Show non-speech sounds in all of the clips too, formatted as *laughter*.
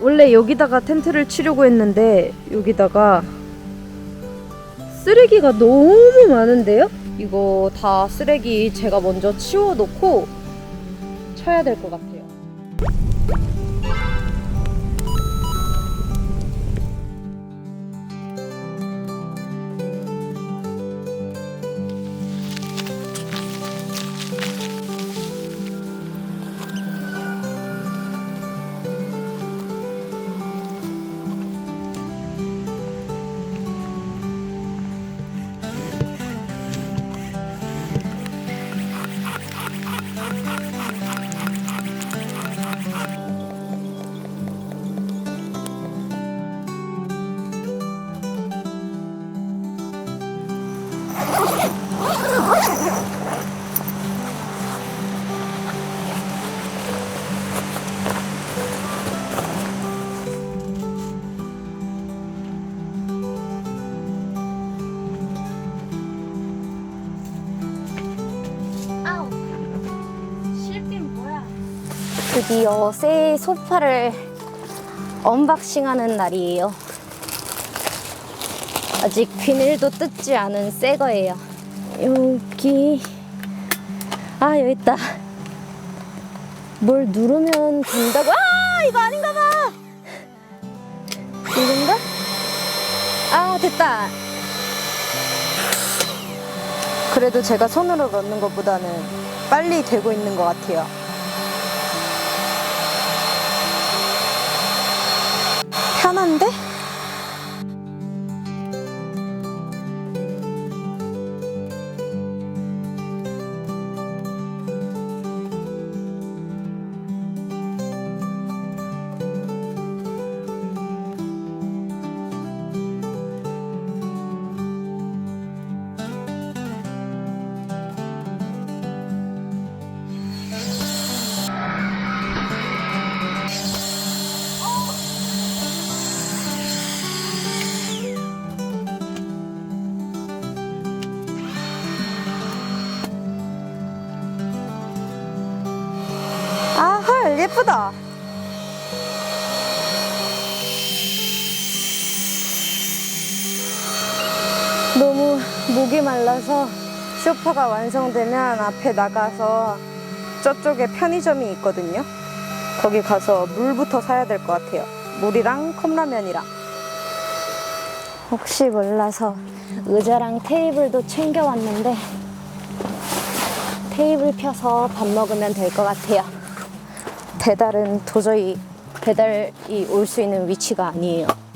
원래 여기다가 텐트를 치려고 했는데 여기다가 쓰레기가 너무 많은데요? 이거 다 쓰레기 제가 먼저 치워놓고 쳐야 될 것 같아요. 드디어 새 소파를 언박싱하는 날이에요. 아직 비닐도 뜯지 않은 새 거예요. 여기 아 여기 있다. 뭘 누르면 된다고? 아 이거 아닌가 봐. 이건가? 아 됐다. 그래도 제가 손으로 넣는 것보다는 빨리 되고 있는 것 같아요. 예쁘다. 너무 목이 말라서 소파가 완성되면 앞에 나가서 저쪽에 편의점이 있거든요. 거기 가서 물부터 사야 될 것 같아요. 물이랑 컵라면이랑. 혹시 몰라서 의자랑 테이블도 챙겨왔는데 테이블 펴서 밥 먹으면 될 것 같아요. 배달은 도저히 배달이 올 수 있는 위치가 아니에요. *laughs*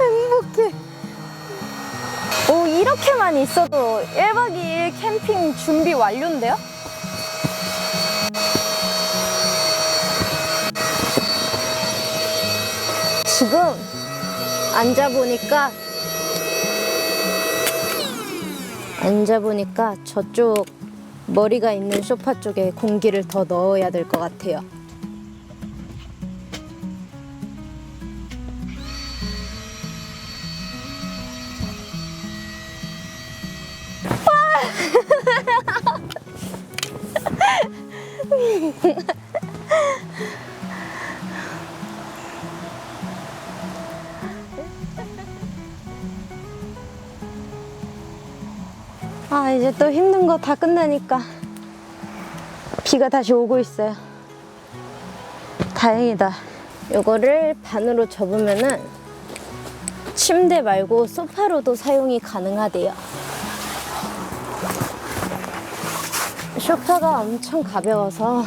행복해. 오, 이렇게만 있어도 1박 2일 캠핑 준비 완료인데요? 지금 앉아보니까 앉아보니까 저쪽 머리가 있는 소파 쪽에 공기를 더 넣어야 될 것 같아요. 거 다 끝나니까 비가 다시 오고 있어요. 다행이다. 요거를 반으로 접으면은 침대 말고 소파로도 사용이 가능하대요. 소파가 엄청 가벼워서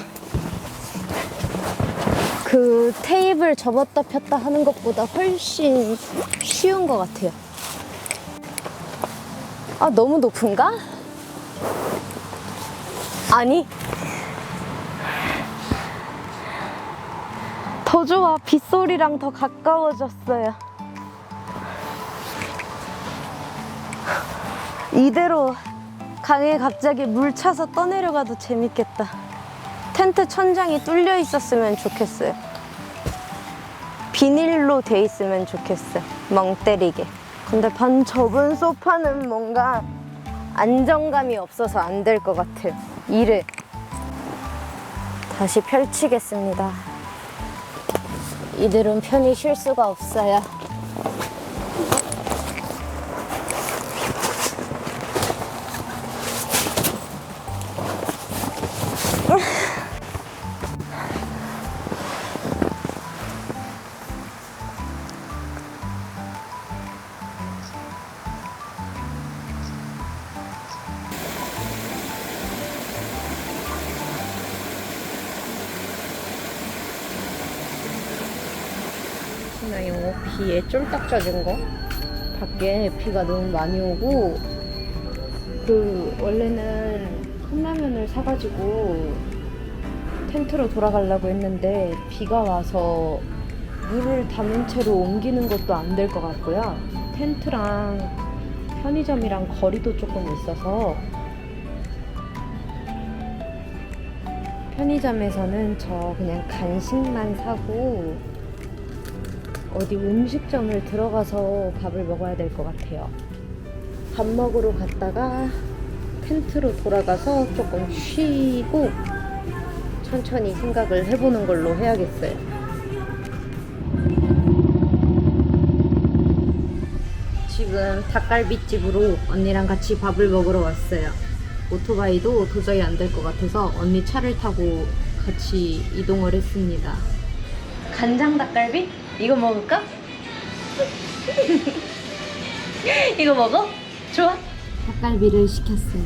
그 테이블 접었다 폈다 하는 것보다 훨씬 쉬운 것 같아요. 아, 너무 높은가? 아니. 더 좋아. 빗소리랑 더 가까워졌어요. 이대로 강에 갑자기 물 차서 떠내려가도 재밌겠다. 텐트 천장이 뚫려 있었으면 좋겠어요. 비닐로 돼 있으면 좋겠어요. 멍 때리게. 근데 반 접은 소파는 뭔가 안정감이 없어서 안 될 것 같아요. 일을 다시 펼치겠습니다. 이들은 편히 쉴 수가 없어요. 비에 쫄딱 젖은 거. 밖에 비가 너무 많이 오고 그 원래는 컵라면을 사가지고 텐트로 돌아가려고 했는데 비가 와서 물을 담은 채로 옮기는 것도 안 될 것 같고요. 텐트랑 편의점이랑 거리도 조금 있어서 편의점에서는 저 그냥 간식만 사고 어디 음식점을 들어가서 밥을 먹어야 될 것 같아요. 밥 먹으러 갔다가 텐트로 돌아가서 조금 쉬고 천천히 생각을 해보는 걸로 해야겠어요. 지금 닭갈비집으로 언니랑 같이 밥을 먹으러 왔어요. 오토바이도 도저히 안 될 것 같아서 언니 차를 타고 같이 이동을 했습니다. 간장 닭갈비? 이거 먹을까? 이거 먹어? 좋아? 닭갈비를 시켰어요.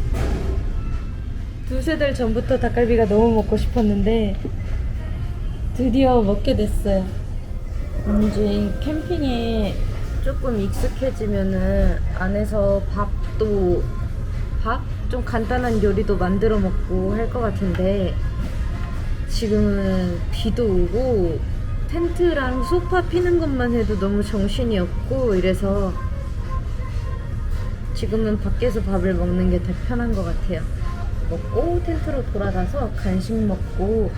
두세 달 전부터 닭갈비가 너무 먹고 싶었는데 드디어 먹게 됐어요. 이제 캠핑에 조금 익숙해지면은 안에서 밥도 밥? 좀 간단한 요리도 만들어 먹고 할 것 같은데 지금은 비도 오고 텐트랑 소파 피는 것만 해도 너무 정신이 없고 이래서 지금은 밖에서 밥을 먹는 게 더 편한 것 같아요. 먹고 텐트로 돌아가서 간식 먹고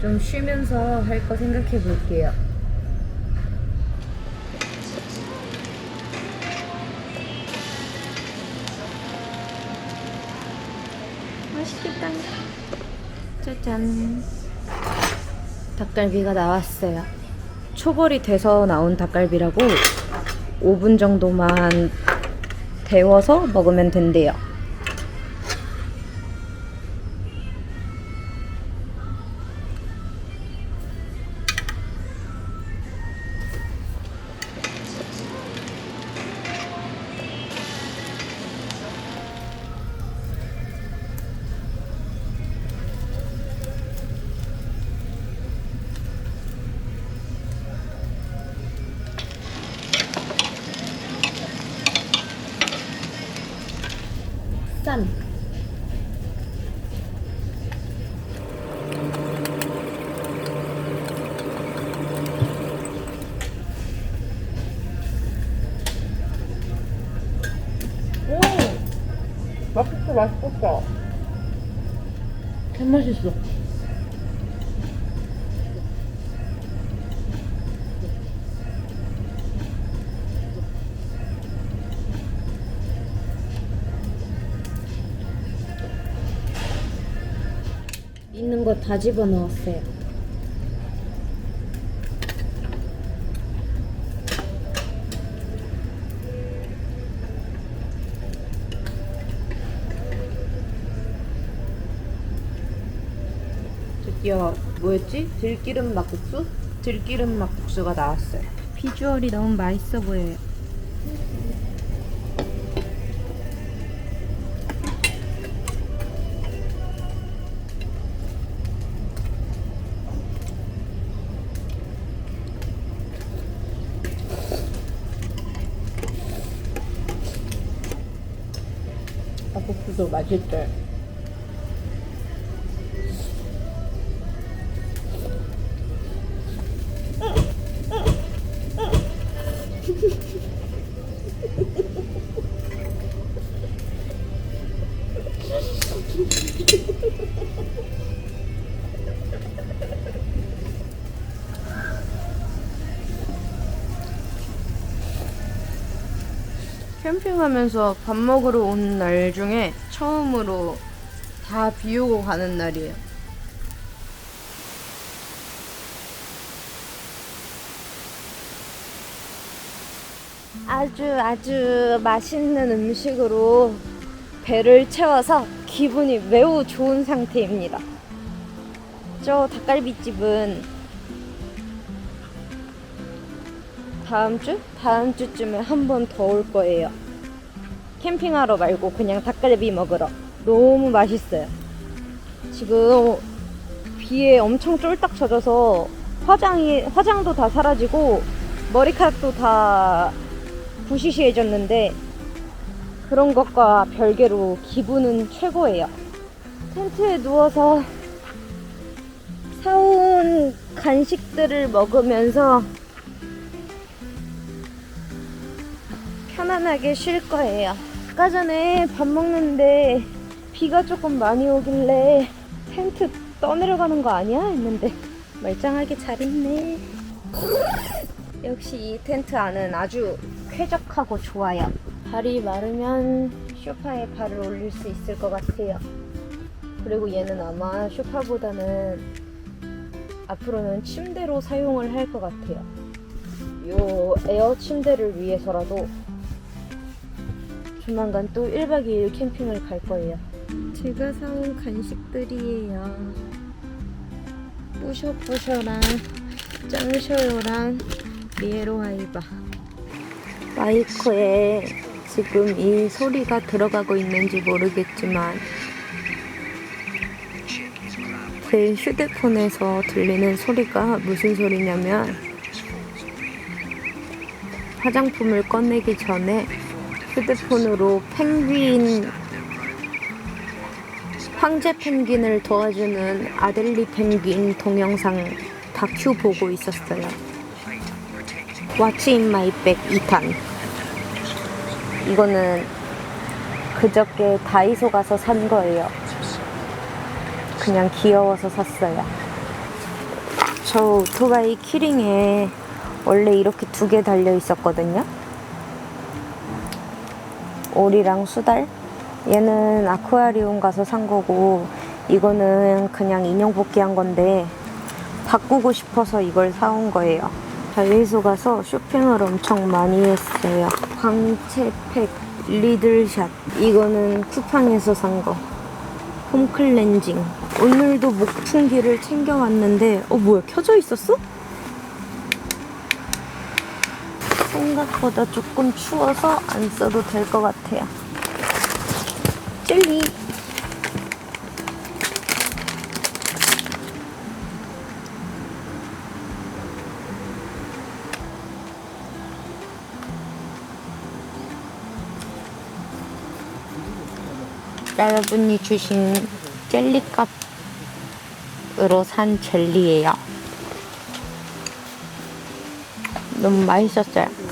좀 쉬면서 할 거 생각해 볼게요. 맛있겠다. 짜잔. 닭갈비가 나왔어요. 초벌이 돼서 나온 닭갈비라고 5분 정도만 데워서 먹으면 된대요. 쌈. 오! 맛있어, 맛있었어. 개 맛있어. 있는 거 다 집어 넣었어요. 드디어 뭐였지? 들기름 막국수? 들기름 막국수가 나왔어요. 비주얼이 너무 맛있어 보여요. 막국수도 맛있어요. 캠핑하면서 밥 먹으러 온 날 중에 처음으로 다 비우고 가는 날이에요. 아주 아주 맛있는 음식으로 배를 채워서 기분이 매우 좋은 상태입니다. 저 닭갈비집은 다음 주? 다음 주쯤에 한 번 더 올 거예요. 캠핑하러 말고 그냥 닭갈비 먹으러. 너무 맛있어요. 지금 비에 엄청 쫄딱 젖어서 화장이, 화장도 다 사라지고 머리카락도 다 부시시해졌는데 그런 것과 별개로 기분은 최고예요. 텐트에 누워서 사온 간식들을 먹으면서 편안하게 쉴 거예요. 아까 전에 밥 먹는데 비가 조금 많이 오길래 텐트 떠내려가는 거 아니야? 했는데 멀쩡하게 잘 있네. 역시 이 텐트 안은 아주 쾌적하고 좋아요. 발이 마르면 소파에 발을 올릴 수 있을 것 같아요. 그리고 얘는 아마 소파보다는 앞으로는 침대로 사용을 할 것 같아요. 요 에어 침대를 위해서라도 조만간 또 1박 2일 캠핑을 갈 거예요. 제가 사온 간식들이에요. 뿌셔뿌셔랑 짱쇼요랑 미에로 하이바. 마이크에 지금 이 소리가 들어가고 있는지 모르겠지만 제 휴대폰에서 들리는 소리가 무슨 소리냐면 화장품을 꺼내기 전에 휴대폰으로 펭귄 황제 펭귄을 도와주는 아델리 펭귄 동영상 다큐 보고 있었어요. What's in my bag 2탄. 이거는 그저께 다이소 가서 산 거예요. 그냥 귀여워서 샀어요. 저 오토바이 키링에 원래 이렇게 두 개 달려 있었거든요. 오리랑 수달. 얘는 아쿠아리움 가서 산 거고 이거는 그냥 인형 뽑기 한 건데 바꾸고 싶어서 이걸 사온 거예요. 다이소 가서 쇼핑을 엄청 많이 했어요. 광채팩 리들샷 이거는 쿠팡에서 산 거. 홈클렌징 오늘도 목풍기를 챙겨왔는데 어 뭐야 켜져 있었어? 생각보다 조금 추워서 안 써도 될 것 같아요. 젤리. 여러분이 주신 젤리값으로 산 젤리예요. 너무 맛있었어요.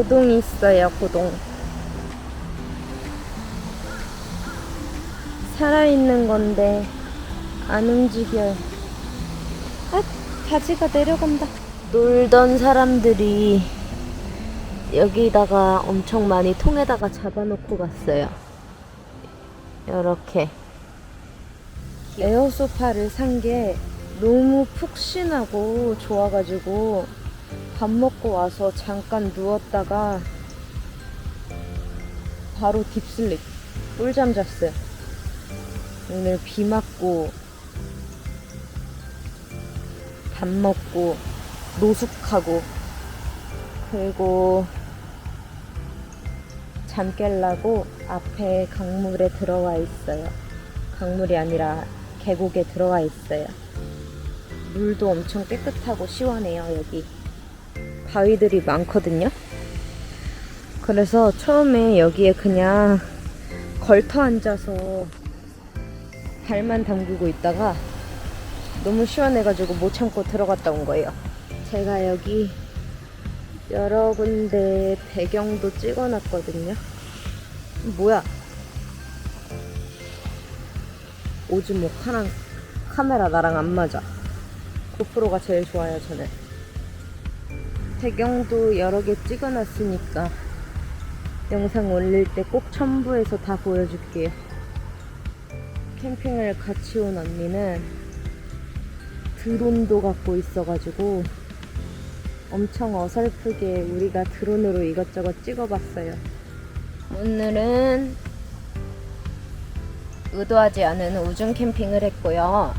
고동이 있어요, 고동. 살아있는 건데, 안 움직여요. 아, 바지가 내려간다. 놀던 사람들이 여기다가 엄청 많이 통에다가 잡아놓고 갔어요. 이렇게. 에어소파를 산 게 너무 푹신하고 좋아가지고 밥 먹고 와서 잠깐 누웠다가 바로 딥슬립 꿀잠 잤어요. 오늘 비 맞고 밥 먹고 노숙하고 그리고 잠 깰라고 앞에 강물에 들어와 있어요. 강물이 아니라 계곡에 들어와 있어요. 물도 엄청 깨끗하고 시원해요, 여기. 바위들이 많거든요. 그래서 처음에 여기에 그냥 걸터 앉아서 발만 담그고 있다가 너무 시원해가지고 못 참고 들어갔다 온 거예요. 제가 여기 여러 군데 배경도 찍어놨거든요. 뭐야? 오줌 목카랑 카메라 나랑 안 맞아. 고프로가 제일 좋아요, 저는. 배경도 여러 개 찍어놨으니까 영상 올릴 때 꼭 첨부해서 다 보여줄게요. 캠핑을 같이 온 언니는 드론도 갖고 있어가지고 엄청 어설프게 우리가 드론으로 이것저것 찍어봤어요. 오늘은 의도하지 않은 우중 캠핑을 했고요.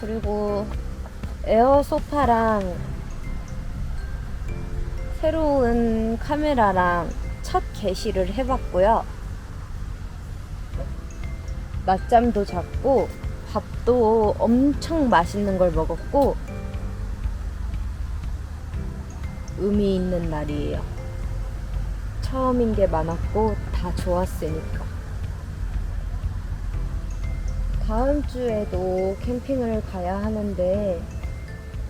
그리고 에어 소파랑 새로운 카메라랑 첫 게시를 해봤고요. 낮잠도 잤고 밥도 엄청 맛있는 걸 먹었고 의미 있는 날이에요. 처음인 게 많았고 다 좋았으니까. 다음 주에도 캠핑을 가야 하는데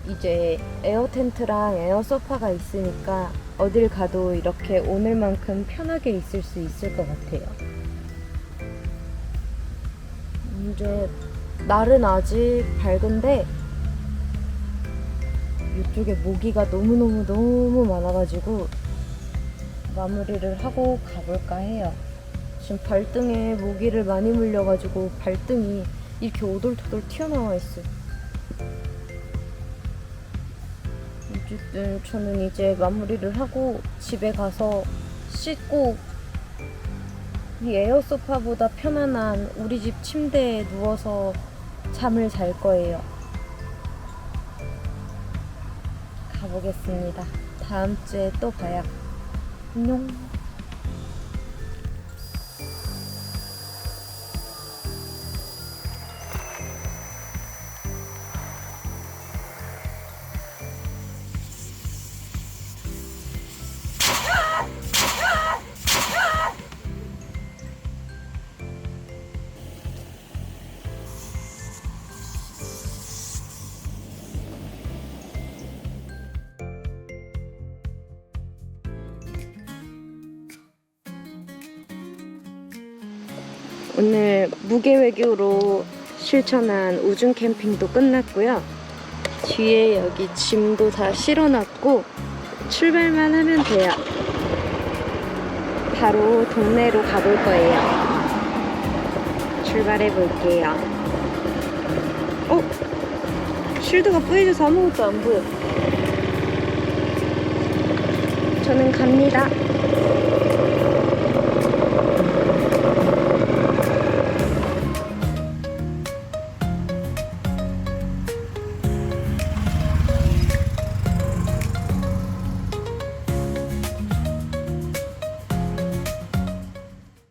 이제 에어 텐트랑 에어 소파가 있으니까 어딜 가도 이렇게 오늘만큼 편하게 있을 수 있을 것 같아요. 이제 날은 아직 밝은데 이쪽에 모기가 너무너무 너무 많아가지고 마무리를 하고 가볼까 해요. 지금 발등에 모기를 많이 물려가지고 발등이 이렇게 오돌토돌 튀어나와 있어요. 어쨌든 저는 이제 마무리를 하고 집에 가서 씻고 이 에어 소파보다 편안한 우리 집 침대에 누워서 잠을 잘 거예요. 가보겠습니다. 다음 주에 또 봐요. 안녕. 무계획으로 실천한 우중 캠핑도 끝났고요. 뒤에 여기 짐도 다 실어놨고 출발만 하면 돼요. 바로 동네로 가볼 거예요. 출발해 볼게요. 어? 쉴드가 뿌해져서 아무것도 안 보여. 저는 갑니다.